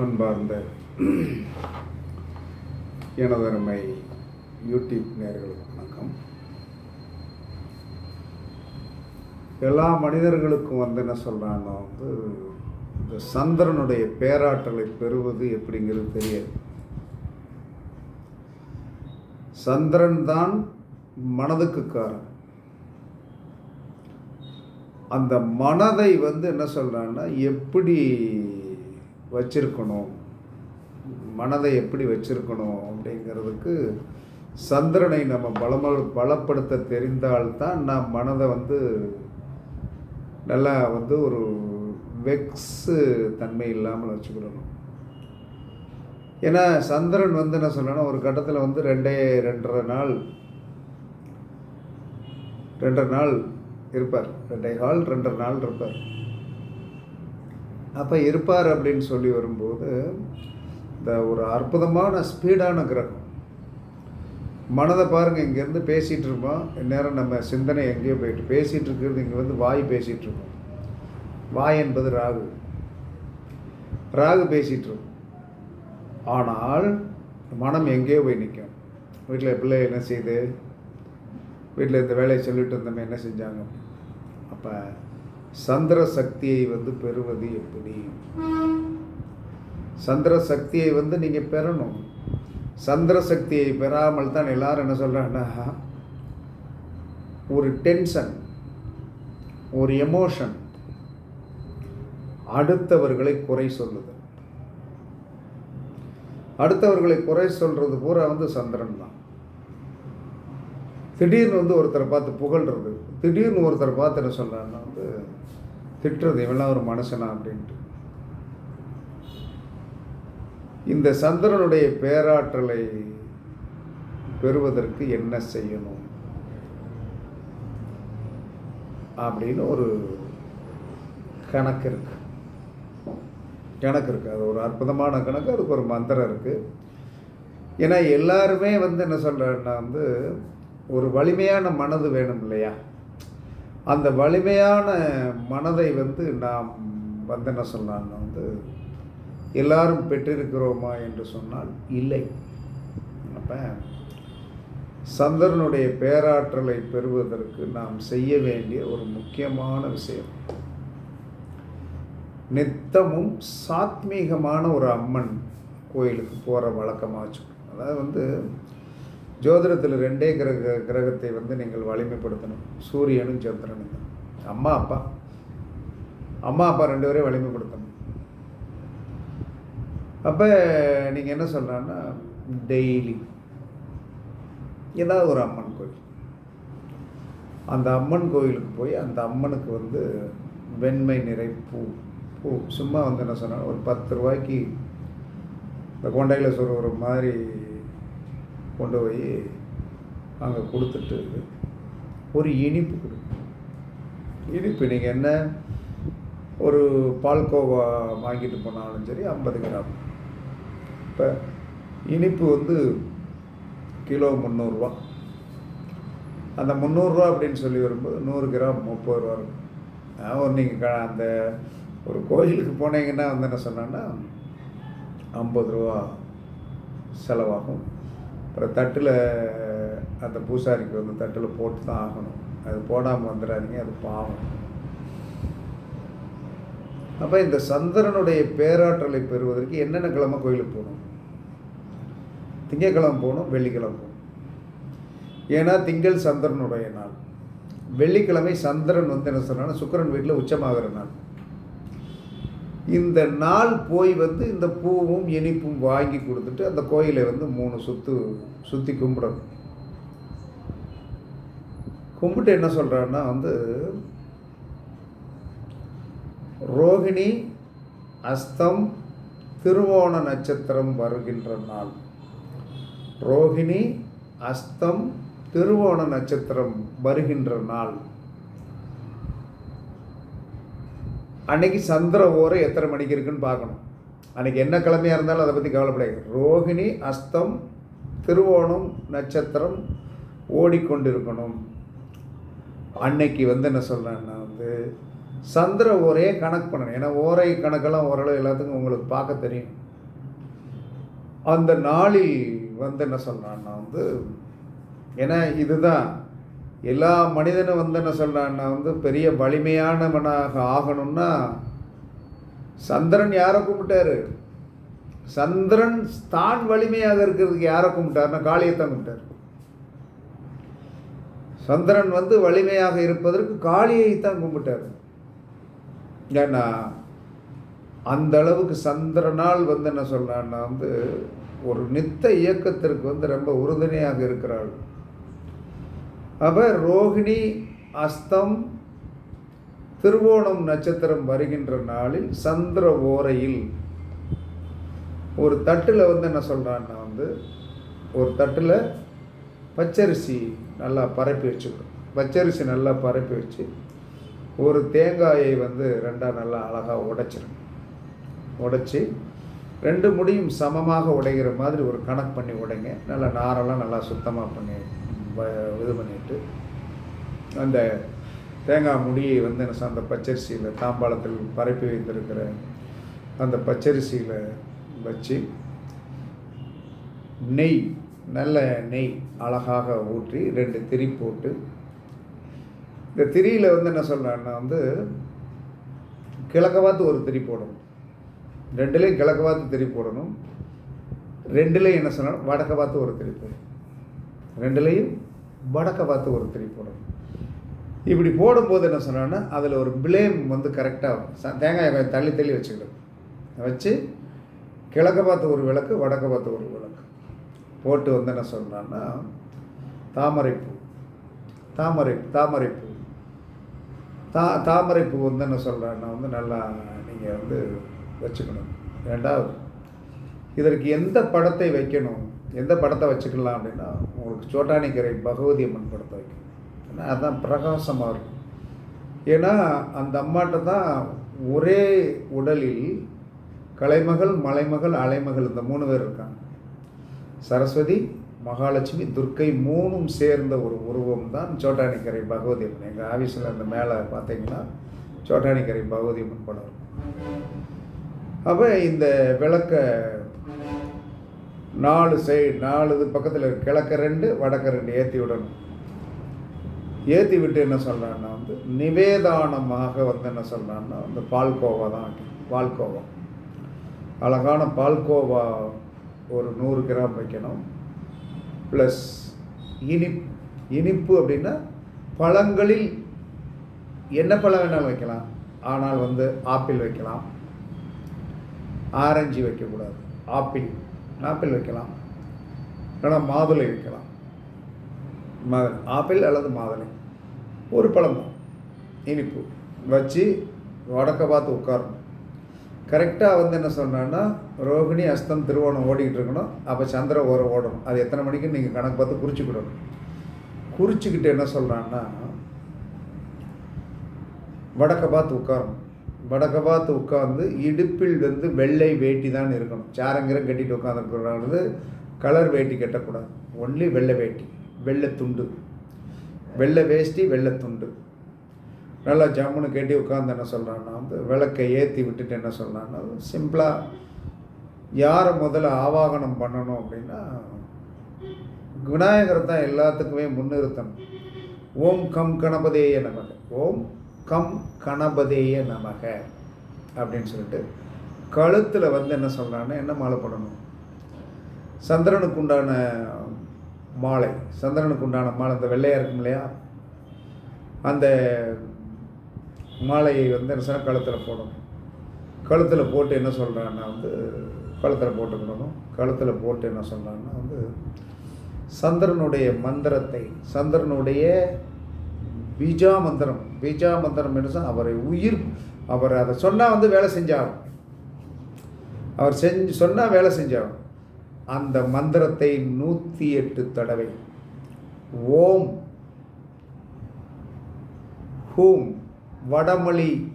அன்பார்ந்த எனதருமை யூடியூப் நேர்களுக்கு வணக்கம். எல்லா மனிதர்களுக்கும் வந்து என்ன சொல்கிறாங்கன்னா வந்து இந்த சந்திரனுடைய பேராற்றலை பெறுவது எப்படிங்கிறது தெரியாது. சந்திரன் தான் மனதுக்கு காரணம். அந்த மனதை வந்து என்ன சொல்கிறான்னா எப்படி வச்சிருக்கணும். மனதை எப்படி வச்சிருக்கணும் அப்படிங்கிறதுக்கு சந்திரனை நம்ம பலம பலப்படுத்த தெரிந்தால்தான் நாம் மனதை வந்து நல்லா வந்து ஒரு வெக்ஸு தன்மை இல்லாமல் வச்சுக்கிடணும். ஏன்னா சந்திரன் வந்து என்ன சொல்லணும் ஒரு கட்டத்தில் வந்து ரெண்டே ரெண்டரை நாள் ரெண்டரை நாள் இருப்பார். ரெண்டே கால் ரெண்டரை நாள் இருப்பார். அப்போ இருப்பார் அப்படின்னு சொல்லி வரும்போது இந்த ஒரு அற்புதமான ஸ்பீடான கிரகம். மனதை பாருங்கள் இங்கேருந்து பேசிகிட்டு இருப்போம் இந்நேரம் நம்ம சிந்தனை எங்கேயோ போயிட்டு பேசிகிட்டு இருக்கிறது இங்கே வந்து வாய் பேசிகிட்டு இருக்கோம். வாய் என்பது ராகு. ராகு பேசிகிட்டு இருக்கும். ஆனால் மனம் எங்கேயோ போய் நிற்கும் வீட்டில் பிள்ளை என்ன செய்யுது வீட்டில் இந்த வேலையை சொல்லிட்டு இருந்தோமே என்ன செஞ்சாங்க? அப்போ சந்திர சக்தியை வந்து பெறுவது எப்படி? சந்திர சக்தியை வந்து நீங்கள் பெறணும். சந்திர சக்தியை பெறாமல் தான் எல்லாரும் என்ன சொல்கிறாங்கன்னா ஒரு டென்ஷன் ஒரு எமோஷன் அடுத்தவர்களை குறை சொல்லுது. அடுத்தவர்களை குறை சொல்கிறது பூரா வந்து சந்திரன் தான். திடீர்னு வந்து ஒருத்தரை பார்த்து புகழ்றது. திடீர்னு ஒருத்தரை பார்த்து என்ன சொல்கிறான்னா வந்து திட்டுறது இவெல்லாம் ஒரு மனுஷனா அப்படின்ட்டு. இந்த சந்திரனுடைய பேராற்றலை பெறுவதற்கு என்ன செய்யணும்? அப்படின்னு ஒரு கணக்கு இருக்கு. கணக்கு இருக்குது அது ஒரு அற்புதமான கணக்கு. அதுக்கு ஒரு மந்திரம் இருக்குது ஏன்னா எல்லாருமே வந்து என்ன சொல்கிறேன்னா வந்து ஒரு வலிமையான மனது வேணும் இல்லையா? அந்த வலிமையான மனதை வந்து நாம் வந்து என்ன வந்து எல்லாரும் பெற்றிருக்கிறோமா என்று சொன்னால் இல்லை. அப்போ சந்திரனுடைய பேராற்றலை பெறுவதற்கு நாம் செய்ய வேண்டிய ஒரு முக்கியமான விஷயம். நித்தமும் சாத்மீகமான ஒரு அம்மன் கோயிலுக்கு போகிற வழக்கமாக வச்சுக்கணும் அதாவது வந்து ஜோதிடத்தில் ரெண்டே கிரக கிரகத்தை வந்து நீங்கள் வலிமைப்படுத்தணும். சூரியனும் சந்திரனும் தான். அம்மா அப்பா. அம்மா அப்பா ரெண்டு பேரையும் வலிமைப்படுத்தணும். அப்போ நீங்கள் என்ன சொல்கிறான்னா டெய்லி ஏதாவது ஒரு அம்மன் கோயில். அந்த அம்மன் கோயிலுக்கு போய் அந்த அம்மனுக்கு வந்து வெண்மை நிறை பூ பூ. சும்மா வந்து என்ன சொன்னால் ஒரு பத்து ரூபாய்க்கு இந்த கொண்டையில் சொல்கிற மாதிரி கொண்டு போய் அங்கே கொடுத்துட்டு ஒரு இனிப்பு கொடு இனிப்பு நீங்கள் என்ன? ஒரு பால்கோவா வாங்கிட்டு போனாலும் சரி ஐம்பது கிராம். இப்போ இனிப்பு வந்து கிலோ முந்நூறுரூவா அந்த முந்நூறுரூவா அப்படின்னு சொல்லி வரும்போது நூறு கிராம் முப்பது ரூபா இருக்கும். ஒரு நீங்கள் அந்த ஒரு கோயிலுக்கு போனீங்கன்னா வந்து என்ன சொன்னேன்னா ஐம்பது ரூபா செலவாகும். தட்டில் அந்த பூசாரிக்கு வந்து தட்டில் போட்டு தான் ஆகணும். அது போடாமல் வந்துடாதீங்க அது பாவம். அப்போ இந்த சந்திரனுடைய பேராற்றலை பெறுவதற்கு என்னென்ன கிழமை கோயிலுக்கு போகணும்? திங்கக்கிழமை போகணும் வெள்ளிக்கிழமை போகணும். ஏன்னா திங்கள் சந்திரனுடைய நாள். வெள்ளிக்கிழமை சந்திரன் வந்து என்ன சொன்னாலும் சுக்கரன் வீட்டில் உச்சமாகிற நாள். இந்த நாள் போய் வந்து இந்த பூவும் இனிப்பும் வாங்கி கொடுத்துட்டு அந்த கோயிலை வந்து மூணு சுற்று சுற்றி கும்பிடணும். கும்பிட்டு என்ன சொல்கிறான்னா வந்து ரோகிணி அஸ்தம் திருவோண நட்சத்திரம் வருகின்ற நாள். ரோகிணி அஸ்தம் திருவோண நட்சத்திரம் வருகின்ற நாள். அன்னைக்கு சந்திர ஓரம் எத்தனை மணிக்கு இருக்குன்னு பார்க்கணும். அன்னைக்கு என்ன கிழமையாக இருந்தாலும் அதை பற்றி கவலைப்படாது ரோகிணி அஸ்தம் திருவோணம் நட்சத்திரம் ஓடிக்கொண்டிருக்கணும். அன்னைக்கு வந்து என்ன சொல்கிறேன்னா வந்து சந்திர ஓரையை கணக்கு பண்ணணும். ஏன்னா ஓரை கணக்கெல்லாம் ஓரளவு எல்லாத்துக்கும் உங்களுக்கு பார்க்க தெரியும். அந்த நாளில் வந்து என்ன சொல்கிறான்னா வந்து ஏன்னா இதுதான் எல்லா மனிதனும் வந்து என்ன சொல்கிறான்னா வந்து பெரிய வலிமையானவனாக ஆகணும்னா சந்திரன் யாரை கும்பிட்டாரு சந்திரன் தான் வலிமையாக இருக்கிறதுக்கு யாரை கும்பிட்டாருன்னா காளியத்தான் கும்பிட்டார் சந்திரன் வந்து வலிமையாக இருப்பதற்கு காளியை தான் கும்பிட்டார் ஏன்னா அந்த அளவுக்கு சந்திரனால் வந்து என்ன சொல்கிறான்னா வந்து ஒரு நித்த இயக்கத்திற்கு வந்து ரொம்ப உறுதுணையாக இருக்கிறாள். அப்போ ரோகிணி அஸ்தம் திருவோணம் நட்சத்திரம் வருகின்ற நாளில் சந்திர ஓரையில். ஒரு தட்டில் வந்து என்ன சொல்கிறான்னா வந்து ஒரு தட்டில் பச்சரிசி நல்லா பரப்பி வச்சுக்கணும். பச்சரிசி நல்லா பரப்பி வச்சு ஒரு தேங்காயை வந்து ரெண்டாக நல்லா அழகாக உடைச்சிருங்க உடைச்சி ரெண்டு முடியும் சமமாக உடைகிற மாதிரி ஒரு கணக்கு பண்ணி உடைங்க. நல்லா நாரெல்லாம் நல்லா சுத்தமாக பண்ணி இது பண்ணிட்டு அந்த தேங்காய் முடியை வந்து என்ன சொல்ல, அந்த பச்சரிசியில் தாம்பாளத்தில் பரப்பி வைத்திருக்கிற அந்த பச்சரிசியில் வச்சு நெய் நல்ல நெய் அழகாக ஊற்றி ரெண்டு திரி போட்டு இந்த திரியில் வந்து என்ன சொல்கிறேன்னா வந்து கிழக்க பார்த்து ஒரு திரி போடணும். ரெண்டுலேயும் கிழக்க பார்த்து திரி போடணும். ரெண்டுலேயும் என்ன சொன்னால் வடக்க பார்த்து ஒரு திரி போடணும். ரெண்டுலேயும் வடக்க பார்த்து ஒரு திரி போடணும் இப்படி போடும்போது என்ன சொன்னான்னா அதில் ஒரு பிளேம் வந்து கரெக்டாக தேங்காயை கொஞ்சம் தள்ளி தள்ளி வச்சுக்கிடும் வச்சு கிழக்க பார்த்து ஒரு விளக்கு வடக்க பார்த்து ஒரு விளக்கு. போட்டு வந்து என்ன சொன்னான்னா தாமரைப்பூ. தாமரை தாமரைப்பூ. தா தாமரைப்பூ வந்து என்ன சொல்கிறேன்னா வந்து நல்லா நீங்கள் வந்து வச்சுக்கணும். ரெண்டாவது இதற்கு எந்த படத்தை வைக்கணும்? எந்த படத்தை வச்சுக்கலாம் அப்படின்னா உங்களுக்கு சோட்டானிக்கரை பகவதி அம்மன் படத்தை வைக்கணும். ஏன்னா அதுதான் பிரகாசமாக இருக்கும். ஏன்னா அந்த அம்மாட்ட தான் ஒரே உடலில் கலைமகள் மலைமகள் அலைமகள் இந்த மூணு பேர் இருக்காங்க. சரஸ்வதி மகாலட்சுமி துர்க்கை மூணும் சேர்ந்த ஒரு உருவம் தான் சோட்டானிக்கரை பகவதி. அம்மன் எங்கள் ஆஃபீஸில் அந்த மேலே பார்த்தீங்கன்னா சோட்டானிக்கரை பகவதி அம்மன் படம் இருக்கும். அப்போ இந்த விளக்க நாலு சைடு நாலு இது பக்கத்தில் கிழக்க ரெண்டு வடக்க ரெண்டு. ஏற்றி விடணும். ஏற்றி விட்டு என்ன சொல்கிறான்னா வந்து நிவேதானமாக வந்து என்ன சொல்கிறான்னா வந்து பால்கோவா தான் பால்கோவா. அழகான பால்கோவா ஒரு நூறு கிராம் வைக்கணும். ப்ளஸ் இனிப்பு இனிப்பு அப்படின்னா பழங்களில் என்ன பழம் வேணாலும் வைக்கலாம். ஆனால் வந்து ஆப்பிள் வைக்கலாம். ஆரஞ்சு வைக்கக்கூடாது. ஆப்பிள். ஆப்பிள் வைக்கலாம். இல்லைனா மாதுளை வைக்கலாம். மாதுளை ஆப்பிள் அல்லது மாதுளை. ஒரு பழம் தான். இனிப்பு. வச்சு வடக்க பார்த்து உட்காரணும். கரெக்டாக வந்து என்ன சொன்னான்னா ரோகிணி அஸ்தம் திருவோணம் ஓடிக்கிட்டு இருக்கணும். அப்போ சந்திர ஓரம் ஓடணும். அது எத்தனை மணிக்குன்னு நீங்கள் கணக்கு பார்த்து குறிச்சிக்கிடணும். குறிச்சிக்கிட்டு என்ன சொல்கிறான்னா வடக்க பார்த்து உட்காரணும். வடக்க பார்த்து உட்காந்து இடுப்பில் வந்து வெள்ளை வேட்டி தான் இருக்கணும். சாரங்கிரம் கட்டிட்டு உட்காந்துருக்கிறது கலர் வேட்டி கட்டக்கூடாது. ஒன்லி வெள்ளை வேட்டி வெள்ளை துண்டு. வெள்ளை வேஷ்டி வெள்ளை துண்டு. நல்லா ஜம்முன்னு கட்டி உட்காந்து என்ன சொல்கிறான்னா வந்து விளக்கை ஏற்றி விட்டுட்டு என்ன சொல்கிறான்னா சிம்பிளாக யாரை முதல்ல ஆவாகனம் பண்ணணும் அப்படின்னா விநாயகர் தான் எல்லாத்துக்குமே முன்னிறுத்தணும். ஓம் கம் கணபதேய நமக்கு ஓம் கம் கணபதேய நமக அப்படின்னு சொல்லிட்டு கழுத்தில் வந்து என்ன சொல்கிறான்னா என்ன மாலை பண்ணணும் சந்திரனுக்கு உண்டான மாலை சந்திரனுக்கு உண்டான மாலை அந்த வெள்ளையாக இருக்கும் இல்லையா? அந்த மாலையை வந்து என்ன சொன்னால் கழுத்தில் போடணும். கழுத்தில் போட்டு என்ன சொல்கிறான்னா வந்து கழுத்தில் போட்டுக்கணும். கழுத்தில் போட்டு என்ன சொல்கிறான்னா வந்து சந்திரனுடைய மந்திரத்தை சந்திரனுடைய பீஜா மந்திரம் பீஜா மந்திரம் என்று சொன்னால் அவரை உயிர் அவர் அதை சொன்னால் வந்து வேலை செஞ்சாகும். அவர் செஞ்சு சொன்னால் வேலை செஞ்சாகும். அந்த மந்திரத்தை நூற்றி எட்டு தடவை. ஓம் ஹூம் வடமொழி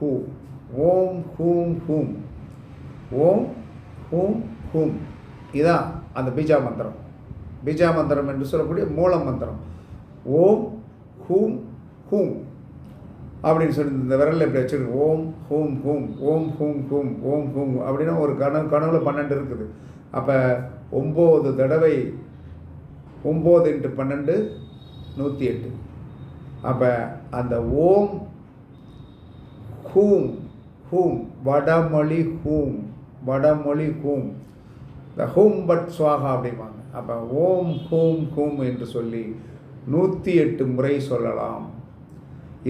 ஹூ. ஓம் ஹூம் ஹூம். ஓம் ஹூம் ஹூம். இதான் அந்த பீஜா மந்திரம் பீஜா மந்திரம் என்று சொல்லக்கூடிய மூல மந்திரம் ஓம் ஹூம் ஹூம். அப்படின்னு சொல்லி இந்த விரலில் இப்படி வச்சுருக்கு. ஓம் ஹூம் ஹூம். ஓம் ஹூம் ஹூம் ஓம் ஹூம். அப்படின்னா ஒரு கனவு கனவுல பன்னெண்டு இருக்குது. அப்போ ஒம்பது தடவை ஒம்பது இன்ட்டு பன்னெண்டு நூற்றி எட்டு. அப்போ அந்த ஓம் ஹூம் ஹூம். வடமொழி ஹூம் வடமொழி ஹூம். இந்த ஹூம் பட் சுவாகா அப்படிம்பாங்க. அப்போ ஓம் ஹூம் ஹூம் என்று சொல்லி நூற்றி எட்டு முறை சொல்லலாம்.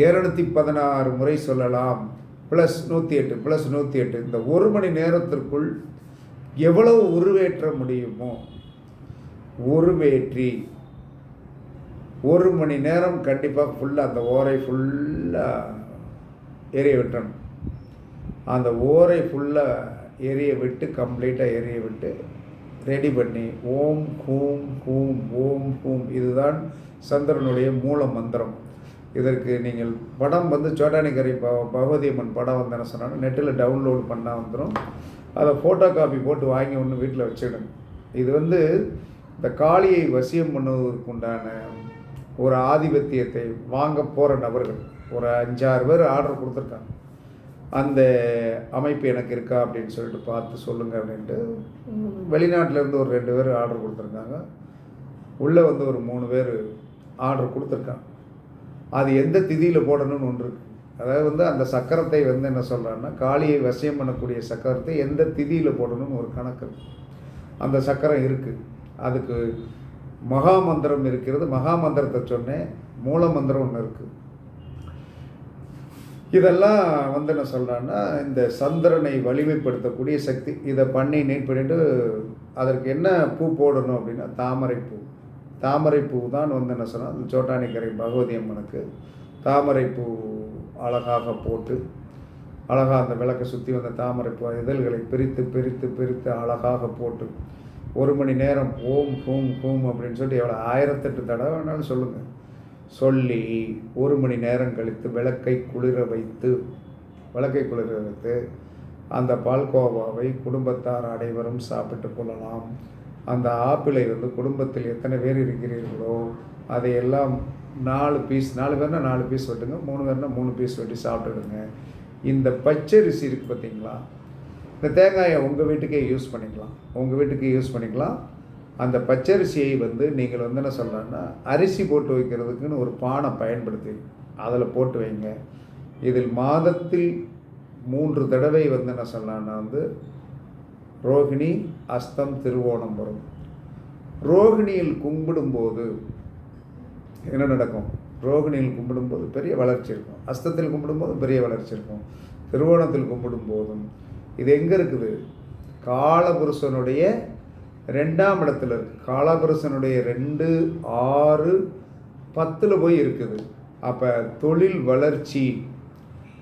இரநூத்தி பதினாறு முறை சொல்லலாம். ப்ளஸ் நூற்றி எட்டு ப்ளஸ் நூற்றி எட்டு இந்த ஒரு மணி நேரத்திற்குள் எவ்வளவு உருவேற்ற முடியுமோ உருவேற்றி ஒரு மணி நேரம் கண்டிப்பாக ஃபுல்லாக அந்த ஓரை ஃபுல்லாக எரிய விட்டணும். அந்த ஓரை ஃபுல்லாக எரிய விட்டு கம்ப்ளீட்டாக எரிய விட்டு ரெடி பண்ணி ஓம் ஹூம் ஹூம் ஓம் ஹூம் இதுதான் சந்திரனுடைய மூல மந்திரம். இதற்கு நீங்கள் படம் வந்து சோட்டானிக்கரை ப பகவதி அம்மன் படம் வந்து சொன்னால் நெட்டில் டவுன்லோட் பண்ணால் வந்துடும் அதை ஃபோட்டோ காப்பி போட்டு வாங்கி ஒன்று வீட்டில் வச்சுடுங்க இது வந்து இந்த காளியை வசியம் பண்ணுவதற்கு உண்டான ஒரு ஆதிபத்தியத்தை வாங்க போகிற நபர்கள். ஒரு அஞ்சாறு பேர் ஆர்டர் கொடுத்துருக்காங்க. அந்த அமைப்பு எனக்கு இருக்கா அப்படின்னு சொல்லிட்டு பார்த்து சொல்லுங்கள் அப்படின்ட்டு வெளிநாட்டிலேருந்து ஒரு ரெண்டு பேர் ஆர்டர் கொடுத்துருக்காங்க உள்ளே வந்து ஒரு மூணு பேர் ஆர்டர் கொடுத்துருக்காங்க. அது எந்த திதியில் போடணும்னு ஒன்று இருக்கு. அதாவது வந்து அந்த சக்கரத்தை வந்து என்ன சொல்கிறாங்கன்னா காளியை வசியம் பண்ணக்கூடிய சக்கரத்தை எந்த திதியில் போடணும்னு ஒரு கணக்கு அந்த சக்கரம் இருக்குது அதுக்கு மகா மந்திரம் இருக்கிறது. மகா மந்திரத்தை சொன்னேன். மூல மந்திரம் ஒன்று இருக்குது இதெல்லாம் வந்து என்ன சொல்கிறான்னா இந்த சந்திரனை வலிமைப்படுத்தக்கூடிய சக்தி. இதை பண்ணி நீட் பண்ணிவிட்டு அதற்கு என்ன பூ போடணும் அப்படின்னா தாமரை பூ. தாமரை பூ தான் வந்து என்ன சொன்னால் அந்த சோட்டானிக்கரை பகவதி அம்மனுக்கு தாமரை பூ அழகாக போட்டு அழகாக அந்த விளக்கை சுற்றி வந்த தாமரை பூ இதழ்களை பிரித்து பிரித்து பிரித்து அழகாக போட்டு ஒரு மணி நேரம் ஓம் ஹூம் ஹூம் அப்படின்னு சொல்லிட்டு எவ்வளோ ஆயிரத்தெட்டு தடவை வேணாலும் சொல்லுங்கள் சொல்லி ஒரு மணி நேரம் கழித்து விளக்கை குளிர வைத்து விளக்கை குளிர வைத்து அந்த பால்கோவாவை குடும்பத்தார் அனைவரும் சாப்பிட்டு கொள்ளலாம். அந்த ஆப்பிளை வந்து குடும்பத்தில் எத்தனை பேர் இருக்கிறீர்களோ அதையெல்லாம் நாலு பீஸ் நாலு பேர்னா நாலு பீஸ் வெட்டுங்க மூணு பேர்னா மூணு பீஸ் வெட்டி சாப்பிட்டுடுங்க. இந்த பச்சரிசி இருக்குது பார்த்தீங்களா? இந்த தேங்காயை உங்கள் வீட்டுக்கே யூஸ் பண்ணிக்கலாம். உங்கள் வீட்டுக்கு யூஸ் பண்ணிக்கலாம். அந்த பச்சரிசியை வந்து நீங்கள் வந்து என்ன சொல்கிறேன்னா அரிசி போட்டு வைக்கிறதுக்குன்னு ஒரு பானை பயன்படுத்தி அதில் போட்டு வைங்க. இதில் மாதத்தில் மூன்று தடவை வந்து என்ன சொல்லலாம்னா வந்து ரோகிணி அஸ்தம் திருவோணம் வரும். ரோகிணியில் கும்பிடும்போது என்ன நடக்கும்? ரோகிணியில் கும்பிடும்போது பெரிய வளர்ச்சி இருக்கும். அஸ்தத்தில் கும்பிடும்போது பெரிய வளர்ச்சி இருக்கும். திருவோணத்தில் கும்பிடும் போதும் இது எங்கே இருக்குது? காலபுருஷனுடைய ரெண்டாம் இடத்துல இருக்கு. காலபுருஷனுடைய ரெண்டு ஆறு பத்தில் போய் இருக்குது. அப்போ தொழில் வளர்ச்சி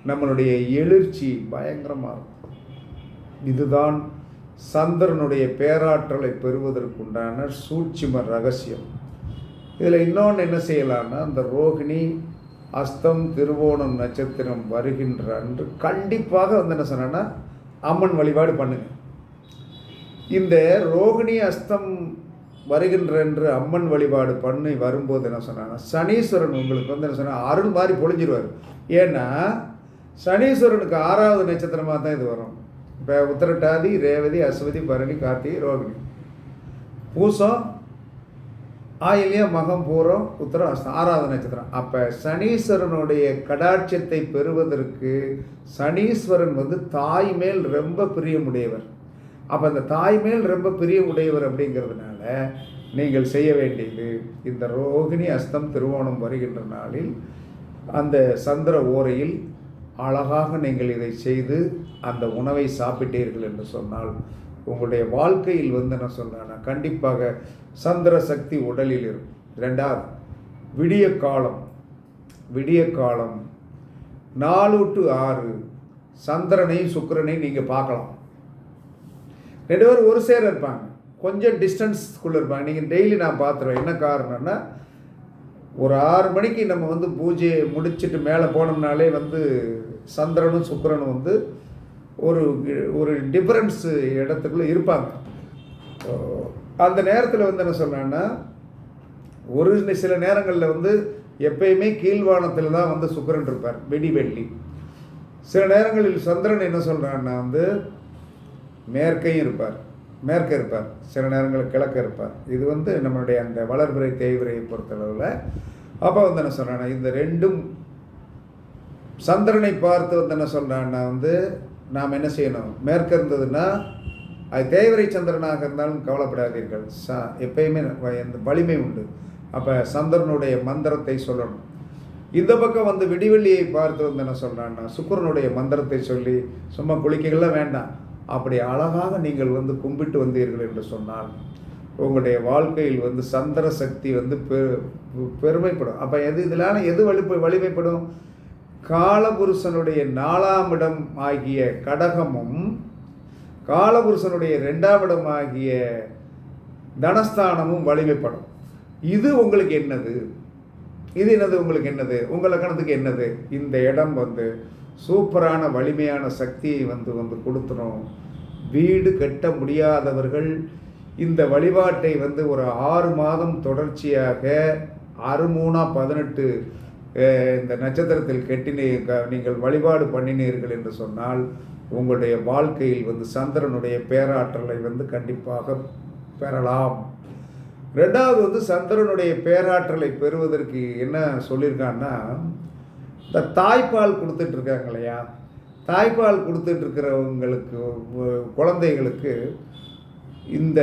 நம்மளுடைய எழுச்சி பயங்கரமாக இருக்கும். இதுதான் சந்திரனுடைய பேராற்றலை பெறுவதற்குண்டான சூட்சிம ரகசியம். இதில் இன்னொன்று என்ன செய்யலான்னா அந்த ரோகிணி அஸ்தம் திருவோணம் நட்சத்திரம் வருகின்ற அன்று கண்டிப்பாக வந்து என்ன சொன்னேன்னா அம்மன் வழிபாடு பண்ணுங்க. இந்த ரோகிணி அஸ்தம் வருகின்ற என்று அம்மன் வழிபாடு பண்ணி வரும்போது என்ன சொன்னாங்க சனீஸ்வரன் உங்களுக்கு வந்து என்ன சொன்னால் அருள் மாதிரி பொழிஞ்சிருவார். ஏன்னா சனீஸ்வரனுக்கு ஆறாவது நட்சத்திரமாக தான் இது வரும். இப்போ உத்திரட்டாதி ரேவதி அஸ்வதி பரணி கார்த்திகை ரோகிணி. பூசம் ஆயிலியம் மகம் பூரம் உத்தரம் அஸ்தம் ஆறாவது நட்சத்திரம். அப்போ சனீஸ்வரனுடைய கடாட்சத்தை பெறுவதற்கு சனீஸ்வரன் வந்து தாய் மேல் ரொம்ப பிரியமுடையவர். அப்போ அந்த தாய் மேல் ரொம்ப பிரியமுடையவர் அப்படிங்கிறதுனால நீங்கள் செய்ய வேண்டியது இந்த ரோகிணி அஸ்தம் திருவோணம் வருகின்ற நாளில் அந்த சந்திர ஓரையில் அழகாக நீங்கள் இதை செய்து அந்த உணவை சாப்பிட்டீர்கள் என்று சொன்னால் உங்களுடைய வாழ்க்கையில் வந்து என்ன சொல்றேன்னா கண்டிப்பாக சந்திர சக்தி உடலில் இருக்கும் ரெண்டாவது விடிய காலம். விடிய காலம். நாலு டு ஆறு சந்திரனையும் சுக்கிரனையும் நீங்கள் பார்க்கலாம். ரெண்டு பேரும் ஒரு சேர இருப்பாங்க. கொஞ்சம் டிஸ்டன்ஸ்க்குள்ளே இருப்பாங்க. நீங்கள் டெய்லி நான் பார்த்துருவேன் என்ன காரணம்னா ஒரு ஆறு மணிக்கு நம்ம வந்து பூஜையை முடிச்சுட்டு மேலே போனோம்னாலே வந்து சந்திரனும் சுக்கரனும் வந்து ஒரு ஒரு டிஃப்ரென்ஸு இடத்துக்குள்ளே இருப்பாங்க. அந்த நேரத்தில் வந்து என்ன சொன்னேன்னா ஒரு சில நேரங்களில் வந்து எப்பயுமே கீழ்வானத்தில் தான் வந்து சுக்கரன் இருப்பார். வெடி வெள்ளி. சில நேரங்களில் சந்திரன் என்ன சொல்கிறான்னா வந்து மேற்கையும் இருப்பார். மேற்க இருப்பார். சில நேரங்களில் கிழக்க இருப்பார். இது வந்து நம்மளுடைய அந்த வளர்பிறை தேய்விரையை பொறுத்தளவில் அப்போ வந்து என்ன சொல்கிறேன்னா இந்த ரெண்டும் சந்திரனை பார்த்து வந்து என்ன சொல்கிறான்னா வந்து நாம் என்ன செய்யணும்? மேற்க இருந்ததுன்னா அது தேவரை சந்திரனாக இருந்தாலும் கவலைப்படாதீர்கள். ச எப்பயுமே இந்த வலிமை உண்டு. அப்போ சந்திரனுடைய மந்திரத்தை சொல்லணும். இந்த பக்கம் வந்து விடிவெள்ளியை பார்த்து வந்து என்ன சொல்கிறான்னா சுக்கரனுடைய மந்திரத்தை சொல்லி சும்மா குளிக்கலாம் வேண்டாம். அப்படி அழகாக நீங்கள் வந்து கும்பிட்டு வந்தீர்கள் என்று சொன்னால் உங்களுடைய வாழ்க்கையில் வந்து சந்திர சக்தி வந்து பெ பெருமைப்படும். அப்போ எது இதிலான எது வலிப்பு வலிமைப்படும்? காலபுருஷனுடைய நாலாம் இடம் ஆகிய கடகமும் காலபுருஷனுடைய ரெண்டாம் இடம் ஆகிய தனஸ்தானமும் வலிமைப்படும். இது உங்களுக்கு என்னது? இது என்னது உங்களுக்கு என்னது? உங்கள் லக்கணத்துக்கு என்னது? இந்த இடம் வந்து சூப்பரான வலிமையான சக்தியை வந்து வந்து கொடுத்துரும் வீடு கட்ட முடியாதவர்கள் இந்த வழிபாட்டை வந்து ஒரு ஆறு மாதம் தொடர்ச்சியாக அறுமூணா பதினெட்டு இந்த நட்சத்திரத்தில் கெட்டினே நீங்கள் வழிபாடு பண்ணினீர்கள் என்று சொன்னால் உங்களுடைய வாழ்க்கையில் வந்து சந்திரனுடைய பேராற்றலை வந்து கண்டிப்பாக பெறலாம். ரெண்டாவது வந்து சந்திரனுடைய பேராற்றலை பெறுவதற்கு என்ன சொல்லியிருக்கான்னா இந்த தாய்ப்பால் கொடுத்துட்ருக்காங்க இல்லையா தாய்ப்பால் கொடுத்துட்ருக்கிறவங்களுக்கு குழந்தைகளுக்கு இந்த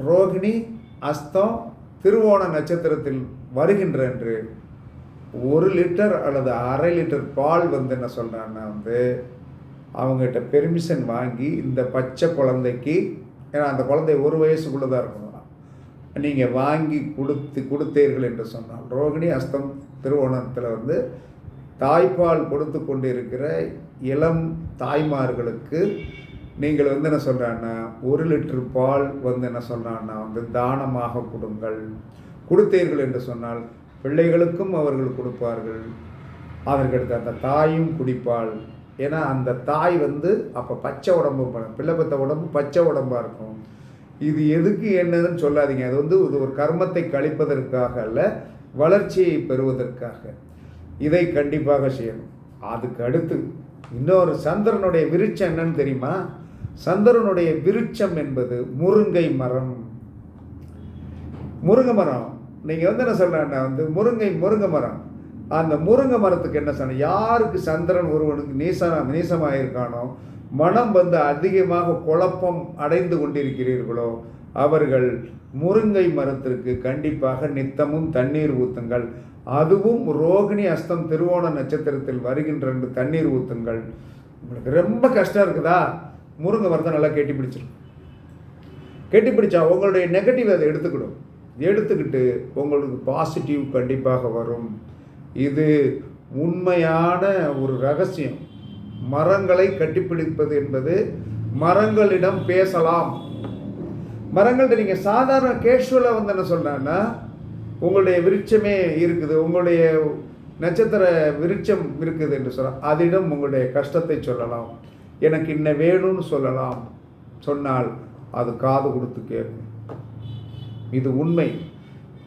ரோகிணி அஸ்தம் திருவோண நட்சத்திரத்தில் வருகின்ற என்று ஒரு லிட்டர் அல்லது அரை லிட்டர் பால் வந்து என்ன சொல்கிறாங்கன்னா வந்து அவங்ககிட்ட பெர்மிஷன் வாங்கி இந்த பச்சை குழந்தைக்கு ஏன்னா அந்த குழந்தை ஒரு வயசுக்குள்ளே தான் இருக்கணும் நீங்கள் வாங்கி கொடுத்து கொடுத்தீர்கள் என்று சொன்னால் ரோகிணி அஸ்தம் திருவோணத்தில் வந்து தாய்ப்பால் கொடுத்து கொண்டிருக்கிற இளம் தாய்மார்களுக்கு நீங்கள் வந்து என்ன சொல்கிறான்னா ஒரு லிட்டர் பால் வந்து என்ன சொல்கிறான்னா வந்து தானமாக கொடுங்கள். கொடுத்தீர்கள் என்று சொன்னால் பிள்ளைகளுக்கும் அவர்கள் கொடுப்பார்கள். அதற்கடுத்து அந்த தாயும் குடிப்பாள். ஏன்னா அந்த தாய் வந்து அப்போ பச்சை உடம்பு பிள்ளை பத்த உடம்பு பச்சை உடம்பாக இருக்கும். இது எதுக்கு என்னதுன்னு சொல்லாதீங்க. அது வந்து இது ஒரு கர்மத்தை கழிப்பதற்காக அல்ல வளர்ச்சியை பெறுவதற்காக. இதை கண்டிப்பாக செய்யணும். அதுக்கு அடுத்து இன்னொரு சந்திரனுடைய விருட்சம் என்னன்னு தெரியுமா? சந்திரனுடைய விருட்சம் என்பது முருங்கை மரம். முருங்கை மரம். நீங்கள் வந்து என்ன சொல்கிறேன்னா வந்து முருங்கை முருங்கை மரம். அந்த முருங்கை மரத்துக்கு என்ன சொன்ன யாருக்கு சந்திரன் ஒருவனுக்கு நீச நீசமாக இருக்கானோ மனம் வந்து அதிகமாக குழப்பம் அடைந்து கொண்டிருக்கிறீர்களோ அவர்கள் முருங்கை மரத்திற்கு கண்டிப்பாக நித்தமும் தண்ணீர் ஊத்துங்கள். அதுவும் ரோகிணி அஸ்தம் திருவோண நட்சத்திரத்தில் வருகின்ற தண்ணீர் ஊத்துங்கள். உங்களுக்கு ரொம்ப கஷ்டம் இருக்குதா? முருங்கை மரத்தை நல்லா கெட்டி பிடிச்சிடும் கெட்டி பிடிச்சா உங்களுடைய நெகட்டிவ் அதை எடுத்துக்கிடும். எடுத்துக்கிட்டு உங்களுக்கு பாசிட்டிவ் கண்டிப்பாக வரும். இது உண்மையான ஒரு ரகசியம். மரங்களை கட்டிப்பிடிப்பது என்பது மரங்களிடம் பேசலாம். மரங்கள்கிட்ட நீங்கள் சாதாரண கேஷுவலாக வந்து என்ன சொல்கிறேன்னா உங்களுடைய விருட்சமே இருக்குது உங்களுடைய நட்சத்திர விருட்சம் இருக்குது என்று சொல்லலாம் அதிடம் உங்களுடைய கஷ்டத்தை சொல்லலாம். எனக்கு இன்ன வேணும்னு சொல்லலாம். சொன்னால் அது காது கொடுத்து கேட்கும். இது உண்மை.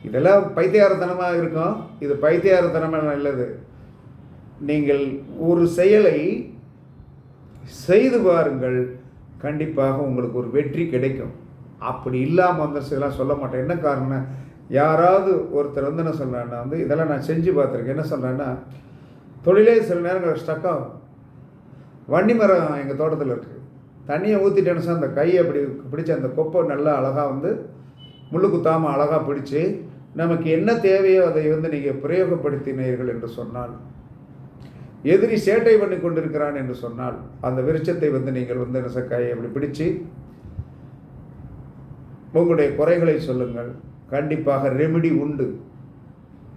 இதெல்லாம் பைத்தியாரத்தனமாக இருக்கும் இது பைத்தியாரத்தனமாக நல்லது. நீங்கள் ஒரு செயலை செய்து பாருங்கள். கண்டிப்பாக உங்களுக்கு ஒரு வெற்றி கிடைக்கும். அப்படி இல்லாமல் வந்து இதெல்லாம் சொல்ல மாட்டேன். என்ன காரணம் யாராவது ஒருத்தர் வந்து என்ன சொல்கிறேன்னா வந்து இதெல்லாம் நான் செஞ்சு பார்த்துருக்கேன். என்ன சொல்கிறேன்னா தொழிலே சில நேரங்கள் ஸ்டக் ஆகும். வண்டி மரம் எங்கள் தோட்டத்தில் இருக்குது தண்ணியை ஊற்றிட்டேன்னு அந்த கையை அப்படி பிடிச்ச அந்த கொப்பை நல்லா அழகாக வந்து முள்ளு குத்தாமல் அழகாக பிடிச்சி நமக்கு என்ன தேவையோ அதை வந்து நீங்கள் பிரயோகப்படுத்தினீர்கள் என்று சொன்னால் எதிரி சேட்டை பண்ணி கொண்டிருக்கிறான் என்று சொன்னால் அந்த விருட்சத்தை வந்து நீங்கள் வந்து என்ன கையை அப்படி பிடிச்சு உங்களுடைய குறைகளை சொல்லுங்கள். கண்டிப்பாக ரெமிடி உண்டு.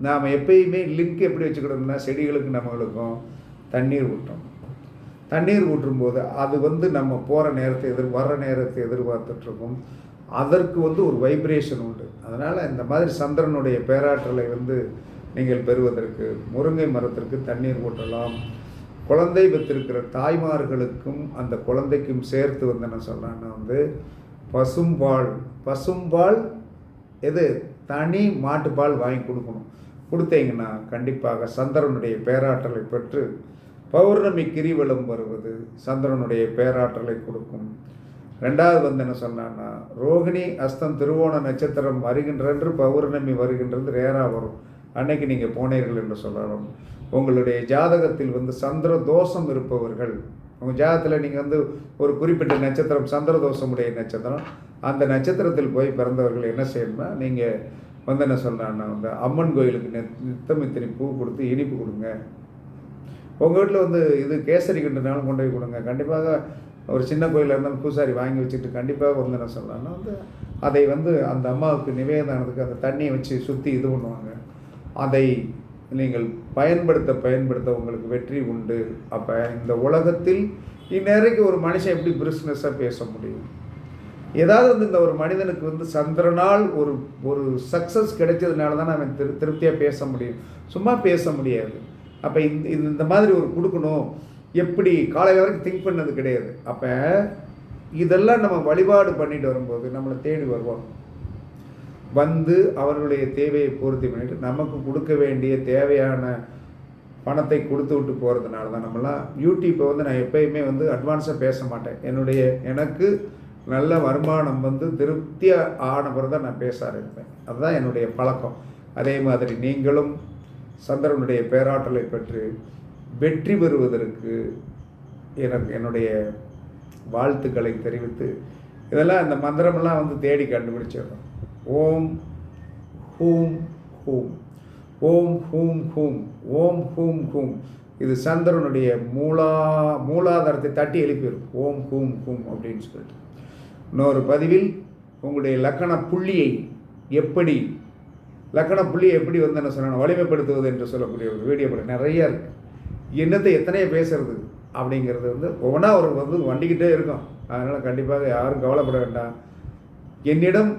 நாம் எப்பயுமே லிங்க் எப்படி வச்சுக்கணும்னா செடிகளுக்கு நம்மளுக்கும் தண்ணீர் ஊட்டும் தண்ணீர் ஊற்றும்போது அது வந்து நம்ம போகிற நேரத்தை எதிர் வர்ற நேரத்தை எதிர்பார்த்துட்ருக்கோம். அதற்கு வந்து ஒரு வைப்ரேஷன் உண்டு. அதனால் இந்த மாதிரி சந்திரனுடைய பேராற்றலை வந்து நீங்கள் பெறுவதற்கு முருங்கை மரத்திற்கு தண்ணீர் ஊற்றலாம். குழந்தை பெற்றிருக்கிற தாய்மார்களுக்கும் அந்த குழந்தைக்கும் சேர்த்து வந்து என்ன சொல்கிறேன்னா வந்து பசும்பால் பசும்பால் எது? தனி மாட்டுப்பால் வாங்கி கொடுக்கணும். கொடுத்தீங்கன்னா கண்டிப்பாக சந்திரனுடைய பேராற்றலை பெற்று பௌர்ணமி கிரிவலம் வருவது சந்திரனுடைய பேராற்றலை கொடுக்கும். ரெண்டாவது வந்து என்ன சொன்னான்னா ரோகிணி அஸ்தம் திருவோண நட்சத்திரம் வருகின்றன்று பௌர்ணமி வருகின்றது ரேராக வரும். அன்னைக்கு நீங்கள் போனீர்கள் என்று சொல்லலாம். உங்களுடைய ஜாதகத்தில் வந்து சந்திர தோஷம் இருப்பவர்கள் உங்கள் ஜாதகத்தில் நீங்கள் வந்து ஒரு குறிப்பிட்ட நட்சத்திரம் சந்திர தோஷமுடைய நட்சத்திரம் அந்த நட்சத்திரத்தில் போய் பிறந்தவர்கள் என்ன செய்யணும்னா நீங்கள் வந்து என்ன சொல்கிறான்னா வந்து அம்மன் கோயிலுக்கு நெ நித்தம் இத்தனை பூ கொடுத்து இனிப்பு கொடுங்க. உங்கள் வீட்டில் வந்து இது கேசரி கண்டுனாலும் கொண்டு போய் கொடுங்க. கண்டிப்பாக ஒரு சின்ன கோயிலில் இருந்தாலும் பூசாரி வாங்கி வச்சுட்டு கண்டிப்பாக வந்து என்ன சொல்லலாம்னா வந்து அதை வந்து அந்த அம்மாவுக்கு நிவேதனத்துக்கு அந்த தண்ணியை வச்சு சுற்றி இது பண்ணுவாங்க. அதை நீங்கள் பயன்படுத்த பயன்படுத்த உங்களுக்கு வெற்றி உண்டு. அப்போ இந்த உலகத்தில் இந்நேரைக்கு ஒரு மனுஷன் எப்படி பிஸ்னஸாக பேச முடியும்? ஏதாவது வந்து இந்த ஒரு மனிதனுக்கு வந்து சந்திரனால் ஒரு ஒரு சக்ஸஸ் கிடைச்சதுனால தான் அவன் திரு திருப்தியாக பேச முடியும். சும்மா பேச முடியாது. அப்போ இந்த இது இந்த மாதிரி ஒரு கொடுக்கணும். எப்படி? காலையில் வரைக்கும் திங்க் பண்ணது கிடையாது. அப்போ இதெல்லாம் நம்ம வழிபாடு பண்ணிட்டு வரும்போது நம்மளை தேடி வருவோம். வந்து அவர்களுடைய தேவையை பூர்த்தி பண்ணிட்டு நமக்கு கொடுக்க வேண்டிய தேவையான பணத்தை கொடுத்து விட்டு போகிறதுனால தான் நம்மளாம் யூடியூப்பை வந்து நான் எப்பயுமே வந்து அட்வான்ஸாக பேச மாட்டேன். என்னுடைய எனக்கு நல்ல வருமானம் வந்து திருப்தியாக ஆன பிறகு தான் நான் பேச ஆரம்பிப்பேன். அதுதான் என்னுடைய பழக்கம். அதே மாதிரி நீங்களும் சந்திரனுடைய பேராற்றலை பெற்று வெற்றி பெறுவதற்கு எனக்கு என்னுடைய வாழ்த்துக்களை தெரிவித்து இதெல்லாம் இந்த மந்திரமெல்லாம் வந்து தேடி கண்டுபிடிச்சிடுறோம் ஓம் ஹூம் ஹூம். ஓம் ஹூம் ஹூம். ஓம் ஹூம் ஹூம். இது சந்திரனுடைய மூலா மூலாதாரத்தை தட்டி எழுப்பிடும் ஓம் ஹூம் ஹூம் அப்படின்னு சொல்லிட்டு. இன்னொரு பதிவில் உங்களுடைய லக்கண புள்ளியை எப்படி லக்கண புள்ளியை எப்படி வந்து என்ன சொல்லணும் வலிமைப்படுத்துவது என்று சொல்லக்கூடிய ஒரு வீடியோ படம் நிறைய இருக்குது என்னத்தை எத்தனையோ பேசுறது அப்படிங்கிறது வந்து ஒவ்வொன்றா ஒரு வந்து வண்டிக்கிட்டே இருக்கும். அதனால் கண்டிப்பாக யாரும் கவலைப்பட வேண்டாம். என்னிடம்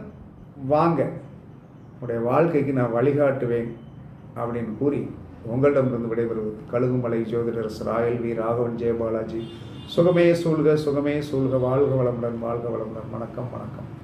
வாங்க. உடைய வாழ்க்கைக்கு நான் வழிகாட்டுவேன் அப்படின்னு கூறி உங்களிடமிருந்து விடைபெறுவது கழுகுமலை ஜோதிடர் ராயல் வி. ராகவன் ஜெயபாலாஜி. சுகமே சூழ்க சுகமே சூழ்க வாழ்க வளமுடன் வாழ்க வளமுடன். வணக்கம் வணக்கம்.